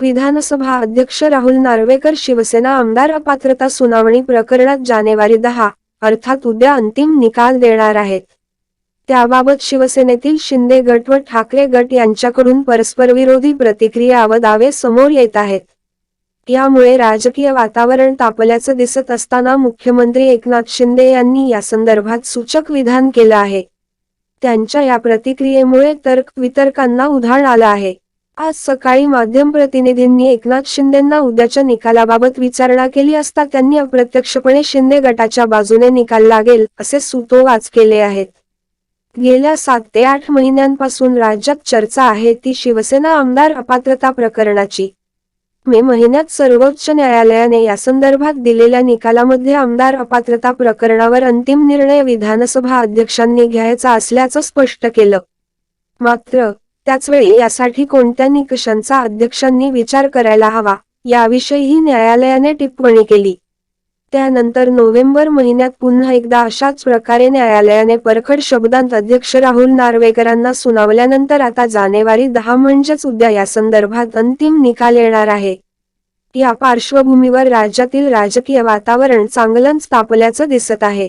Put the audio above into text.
विधानसभा अध्यक्ष राहुल नार्वेकर शिवसेना आमदार अपात्रता सुनावणी प्रकरणात जानेवारी दहा अर्थात उद्या अंतिम निकाल देणार आहेत. त्याबाबत शिवसेनेतील शिंदे गट व ठाकरे गट यांच्याकडून परस्परविरोधी प्रतिक्रिया व दावे समोर येत आहेत. यामुळे राजकीय वातावरण तापल्याचं दिसत असताना मुख्यमंत्री एकनाथ शिंदे यांनी या संदर्भात सूचक विधान केलं आहे. त्यांच्या या प्रतिक्रियेमुळे तर्क वितर्कांना उधाण आलं आहे. आज सकाळी माध्यम प्रतिनिधींनी एकनाथ शिंदेंना उद्याच्या निकालाबाबत विचारणा केली असता त्यांनी अप्रत्यक्षपणे शिंदे गटाच्या बाजूने निकाल लागेल असे सुतोवाच केले आहेत. गेल्या सात ते आठ महिन्यांपासून राज्यात चर्चा आहे ती शिवसेना आमदार अपात्रता प्रकरणाची. मे महिन्यात सर्वोच्च न्यायालयाने या संदर्भात दिलेल्या निकालामध्ये आमदार अपात्रता प्रकरणावर अंतिम निर्णय विधानसभा अध्यक्षांनी घ्यायचा असल्याचं स्पष्ट केलं. मात्र त्याचवेळी यासाठी कोणत्या निकषांचा अध्यक्षांनी विचार करायला हवा याविषयीही न्यायालयाने टिप्पणी केली. त्यानंतर नोव्हेंबर महिन्यात पुन्हा एकदा अशाच प्रकारे न्यायालयाने परखड शब्दांत अध्यक्ष राहुल नार्वेकरांना सुनावल्यानंतर आता जानेवारी दहा म्हणजेच उद्या या संदर्भात अंतिम निकाल येणार आहे. या पार्श्वभूमीवर राज्यातील राजकीय वातावरण चांगलंच तापल्याचं दिसत आहे.